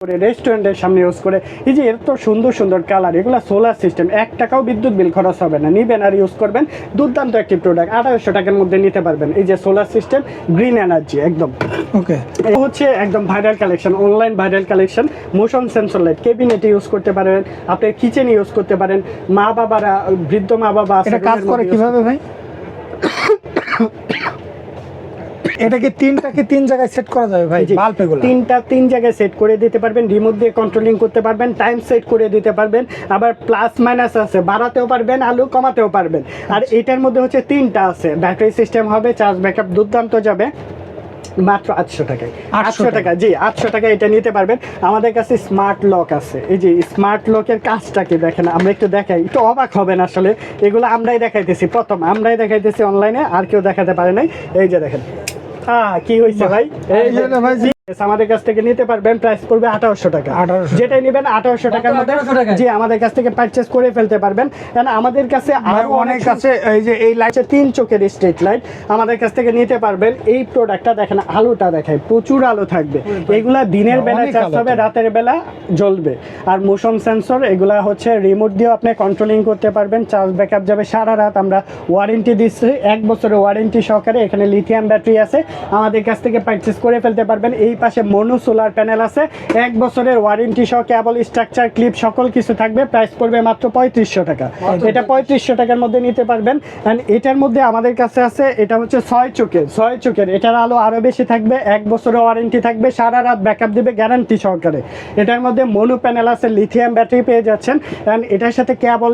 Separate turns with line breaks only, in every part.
করে রেস্টুরেন্টের সামনে ইউজ করে। এই যে এত সুন্দর সুন্দর কালার এগুলো সোলার সিস্টেম এক টাকাও বিদ্যুৎ বিল খরচ হবে না। নিবেন আর ইউজ করবেন। দুর্দান্ত একটি প্রোডাক্ট আঠারোশো টাকার মধ্যে নিতে পারবেন। এই যে সোলার সিস্টেম গ্রিন এনার্জি একদম।
ওকে
হচ্ছে একদম viral collection online viral collection motion sensor light কেবিনেটে ইউজ করতে পারেন আপনি কিচেনে ইউজ করতে পারেন মা বাবারা বৃদ্ধ মা বাবা
কাজ করে কীভাবে ভাই? এটা কি তিনটা তিন জায়গায় সেট করা যাবে ভাই বাল্ব এগুলো
তিনটা তিন জায়গায় সেট করে দিতে পারবেন রিমোট দিয়ে কন্ট্রোলিং করতে পারবেন টাইম সেট করে দিতে পারবেন আবার প্লাস মাইনাস আছে বাড়াতেও পারবেন আলু কমাতেও পারবেন। আর এটার মধ্যে হচ্ছে তিনটা আছে ব্যাটারি সিস্টেম হবে চার্জ ব্যাকআপ দুর্দান্ত যাবে মাত্র আটশো টাকায়।
800
আটশো টাকা। জি আটশো টাকা এটা নিতে পারবেন। আমাদের কাছে স্মার্ট লক আছে। এই যে স্মার্ট লকের কাজটা কি দেখেন? আমরা একটু দেখাই একটু অবাক হবেন আসলে। এগুলো আমরাই দেখাইতেছি প্রথম আমরাই দেখাইতেছি অনলাইনে আর কেউ দেখাতে পারে নাই। এই যে দেখেন হ্যাঁ কি হয়েছে ভাই এই যে
এই যে ভাই, জি।
Yes, আমাদের কাছ থেকে নিতে পারবেন প্রাইস পড়বে আঠারোশো টাকা।
1800
যেটাই নেবেন আঠারোশো টাকার মধ্যে
1800 টাকায়?
জি আমাদের কাছ থেকে পারচেস করে ফেলতে পারবেন। কারণ আমাদের কাছে আরও
অনেক
অনেক
আছে এই যে এই লাইট
তিন চোখের স্ট্রিট লাইট আমাদের কাছ থেকে নিতে পারবেন। এই প্রোডাক্টটা দেখেন আলোটা দেখায় প্রচুর আলো থাকবে। এগুলা দিনের বেলা চার্জ হবে রাতের বেলা জ্বলবে। আর মোশন সেন্সর এগুলা হচ্ছে রিমোট দিয়েও আপনি কন্ট্রোলিং করতে পারবেন। চার্জ ব্যাকআপ যাবে সারা রাত। আমরা ওয়ারেন্টি দিচ্ছি এক বছরের ওয়ারেন্টি সহকারে এখানে লিথিয়াম ব্যাটারি আছে। আমাদের কাছ থেকে পারচেস করে ফেলতে পারবেন। এই পাশে মনো সোলার প্যানেল আছে। এক বছরের ওয়ারেন্টি সহ কেবল স্ট্রাকচার ক্লিপ সকল কিছু থাকবে। প্রাইস পড়বে মাত্র পঁয়ত্রিশশো টাকা। এটা পঁয়ত্রিশশো টাকার মধ্যে নিতে পারবেন। অ্যান্ড এটার মধ্যে আমাদের কাছে আছে এটা হচ্ছে ছয় চোখের ছয় চোখের। এটার আলো আরও বেশি থাকবে এক বছরের ওয়ারেন্টি থাকবে সারা রাত ব্যাকআপ দিবে গ্যারান্টি সহকারে। এটার মধ্যে মনো প্যানেল আছে লিথিয়াম ব্যাটারি পেয়ে যাচ্ছেন। অ্যান্ড এটার সাথে কেবল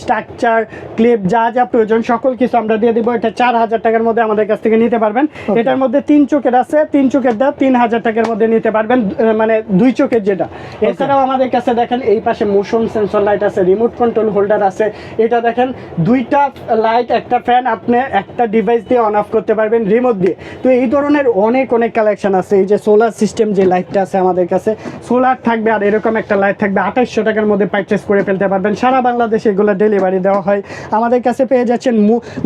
স্ট্রাকচার ক্লিপ যা যা প্রয়োজন সকল কিছু আমরা দিয়ে দিব। এটা চার হাজার টাকার মধ্যে আমাদের কাছ থেকে নিতে পারবেন। এটার মধ্যে তিন চোখের আছে তিন চোখের দা তিন হাজার টাকার মধ্যে নিতে পারবেন মানে দুই চোখের যেটা। এছাড়াও আমাদের কাছে দেখেন এই পাশে মোশন সেন্সর লাইট আছে রিমোট কন্ট্রোল হোল্ডার আছে। এটা দেখেন দুইটা লাইট একটা ফ্যান আপনি একটা ডিভাইস দিয়ে অন অফ করতে পারবেন রিমোট দিয়ে। তো এই ধরনের অনেক অনেক কালেকশন আছে। এই যে সোলার সিস্টেম যে লাইটটা আছে আমাদের কাছে সোলার থাকবে আর এরকম একটা লাইট থাকবে আঠাশশো টাকার মধ্যে পারচেস করে ফেলতে পারবেন। সারা বাংলাদেশে এগুলো ডেলিভারি দেওয়া হয়। আমাদের কাছে পেয়ে যাচ্ছেন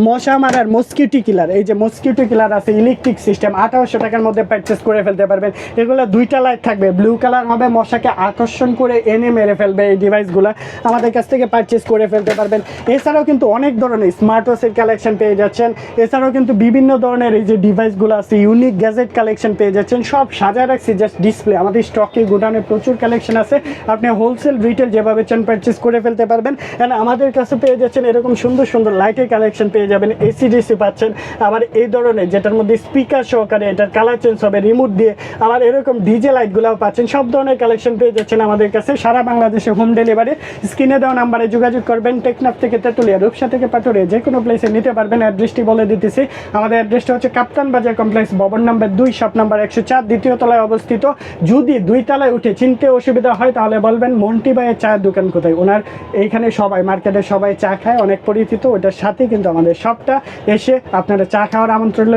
মশা মারার মস্কিউটি কিলার এই যে মস্কিউটি কিলার আছে ইলেকট্রিক সিস্টেম আঠারোশো টাকার মধ্যে পারচেস করে ফেলতে পারবেন। এগুলো দুইটা লাইট থাকবে। ব্লু কালার হবে, মশাকে আকর্ষণ করে এনে মেরে ফেলবে এই ডিভাইসগুলো আমাদের কাছ থেকে পারচেস করে ফেলতে পারবেন। এছাড়াও কিন্তু অনেক ধরনের স্মার্ট ওয়াচের কালেকশন পেয়ে যাচ্ছেন। এছাড়াও কিন্তু বিভিন্ন ধরনের এই যে ডিভাইসগুলো আছে ইউনিক গ্যাজেট কালেকশন পেয়ে যাচ্ছেন। সব সাজায় রাখছি জাস্ট ডিসপ্লে আমাদের স্টকে গোডাউনে প্রচুর কালেকশন আছে। আপনি হোলসেল রিটেল যেভাবে চান পারচেস করে ফেলতে পারবেন। অ্যান্ড আমাদের কাছে পেয়ে যাচ্ছেন এরকম সুন্দর সুন্দর লাইটের কালেকশন পেয়ে যাবেন। এসি ডিসি পাচ্ছেন। আবার এই ধরনের, যেটার মধ্যে স্পিকার সহকারে এটার কালার চেঞ্জ হবে রিমোট দিয়ে আবার এরকম ডিজে লাইটগুলোও পাচ্ছেন। সব ধরনের কালেকশন পেয়ে যাচ্ছেন আমাদের কাছে। সারা বাংলাদেশে হোম ডেলিভারি স্ক্রিনে দেওয়া নাম্বারে যোগাযোগ করবেন। টেকনাফ থেকে তেঁতুলিয়া, রূপসা থেকে পাটুরিয়া যে কোনো প্লেসে নিতে পারবেন। অ্যাড্রেসটি বলে দিতেছি। আমাদের অ্যাড্রেসটা হচ্ছে কাপ্তান বাজার কমপ্লেক্স ভবন নাম্বার দুই শপ নাম্বার একশো চার, দ্বিতীয় তলায় অবস্থিত। যদি দুই তলায় উঠে চিনতে অসুবিধা হয়, তাহলে বলবেন, মন্টি ভাইয়ের চায়ের দোকান কোথায়? ওনার এইখানে সবাই, মার্কেটে সবাই চা খায়, অনেক পরিচিত। ওটার সাথে কিন্তু আমাদের সবটা এসে আপনারা চা খাওয়ার আমন্ত্রণ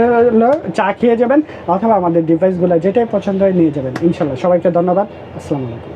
চা খেয়ে যাবেন। অথবা আমাদের ডিভাইসগুলো যেটাই পছন্দ হয় নিয়ে যাবেন ইনশাল্লাহ। সবাইকে ধন্যবাদ। আসসালামু আলাইকুম।